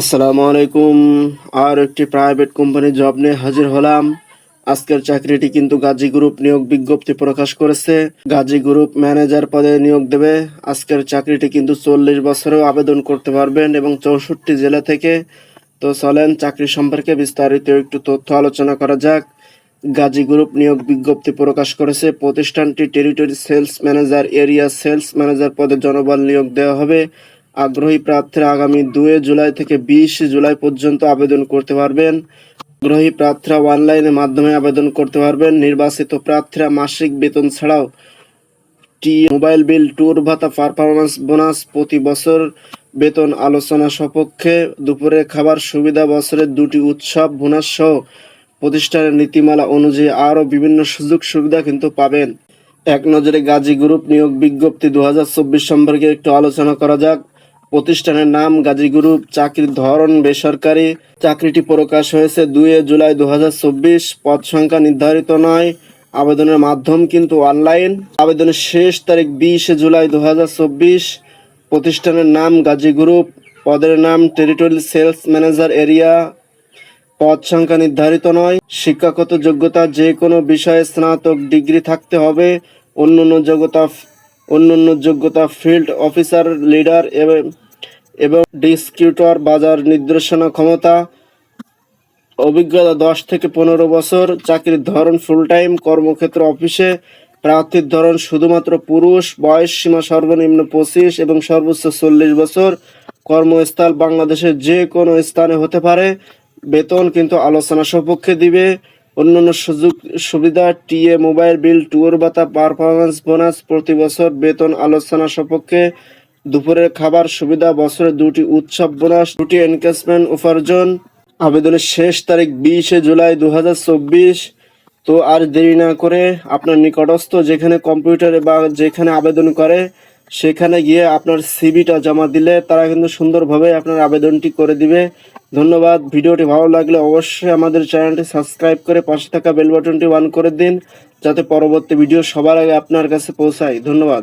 আসসালামু আলাইকুম। আর একটি প্রাইভেট কোম্পানি জব নিয়ে হাজির হলাম। আজকের চাকরিটি কিন্তু গাজী গ্রুপ নিয়োগ বিজ্ঞপ্তি প্রকাশ করেছে। গাজী গ্রুপ ম্যানেজার পদে নিয়োগ দেবে। আজকের চাকরিটি কিন্তু চল্লিশ বছরেও আবেদন করতে পারবেন এবং চৌষট্টি জেলা থেকে। তো চলেন চাকরি সম্পর্কে বিস্তারিত একটু তথ্য আলোচনা করা যাক। গাজী গ্রুপ নিয়োগ বিজ্ঞপ্তি প্রকাশ করেছে। প্রতিষ্ঠানটি territory sales manager area sales manager পদে জনবল নিয়োগ দেওয়া হবে। আগ্রহী প্রার্থীরা আগামী দুই জুলাই থেকে বিশ জুলাই পর্যন্ত আবেদন করতে পারবেন। আগ্রহী প্রার্থীরা অনলাইনের মাধ্যমে আবেদন করতে পারবেন। নির্বাচিত প্রার্থীরা মাসিক বেতন ছাড়াও টি মোবাইল বিল, ট্যুর ভাতা পারফরমেন্স বোনাস, প্রতি বছর বেতন আলোচনা সপক্ষে দুপুরে খাবার সুবিধা বছরের দুটি উৎসব, বোনাস সহ প্রতিষ্ঠানের নীতিমালা অনুযায়ী আরও বিভিন্ন সুযোগ সুবিধা কিন্তু পাবেন। এক নজরে গাজী গ্রুপ নিয়োগ বিজ্ঞপ্তি দু হাজার চব্বিশ সম্পর্কে একটু আলোচনা করা যাক। প্রতিষ্ঠানের নাম গাজী গ্রুপ চাকরির ধরন বেসরকারি। চাকরিটি প্রকাশ হয়েছে দুই জুলাই দু হাজার চব্বিশ। পদ সংখ্যা নির্ধারিত নয়। আবেদনের মাধ্যম কিন্তু অনলাইন। আবেদনের শেষ তারিখ বিশে জুলাই দু হাজার চব্বিশ। প্রতিষ্ঠানের নাম গাজী গ্রুপ। পদের নাম টেরিটরি সেলস ম্যানেজার এরিয়া। পদ সংখ্যা নির্ধারিত নয়। শিক্ষাগত যোগ্যতা যে কোনো বিষয়ে স্নাতক ডিগ্রি থাকতে হবে। অন্যান্য যোগ্যতা অন্যান্য যোগ্যতা ফিল্ড অফিসার, লিডার এবং এবং ডিস্ট্রিবিউটর বাজার নির্দেশনা ক্ষমতা, অভিজ্ঞতা দশ থেকে পনেরো বছর, চাকরির ধরন ফুল টাইম কর্মক্ষেত্র অফিসে, প্রার্থীর ধরন শুধুমাত্র পুরুষ, বয়স সীমা সর্বনিম্ন পঁচিশ এবং সর্বোচ্চ চল্লিশ বছর, কর্মস্থল বাংলাদেশের যে কোনো স্থানে হতে পারে, বেতন কিন্তু আলোচনা সপক্ষে দিবে, অন্যান্য সুযোগ সুবিধা, টিএ মোবাইল, বিল ট্যুর ভাতা পারফরমেন্স বোনাস প্রতি বছর বেতন আলোচনা সপক্ষে দুপুরের খাবার সুবিধা বছরের দুটি উৎসব বোনাস, দুটি এনকেসমেন্ট উপার্জন। আবেদনের শেষ তারিখ বিশে জুলাই দু হাজার চব্বিশ। তো আর দেরি না করে আপনার নিকটস্থ যেখানে কম্পিউটারে বা যেখানে আবেদন করে, সেখানে গিয়ে আপনার সিভিটা জমা দিলে তারা কিন্তু সুন্দরভাবে আপনার আবেদনটি করে দিবে। ধন্যবাদ। ভিডিওটি ভালো লাগলে অবশ্যই আমাদের চ্যানেলটি সাবস্ক্রাইব করে পাশে থাকা বেল বাটনটি অন করে দিন, যাতে পরবর্তী ভিডিও সবার আগে আপনার কাছে পৌঁছায়। ধন্যবাদ।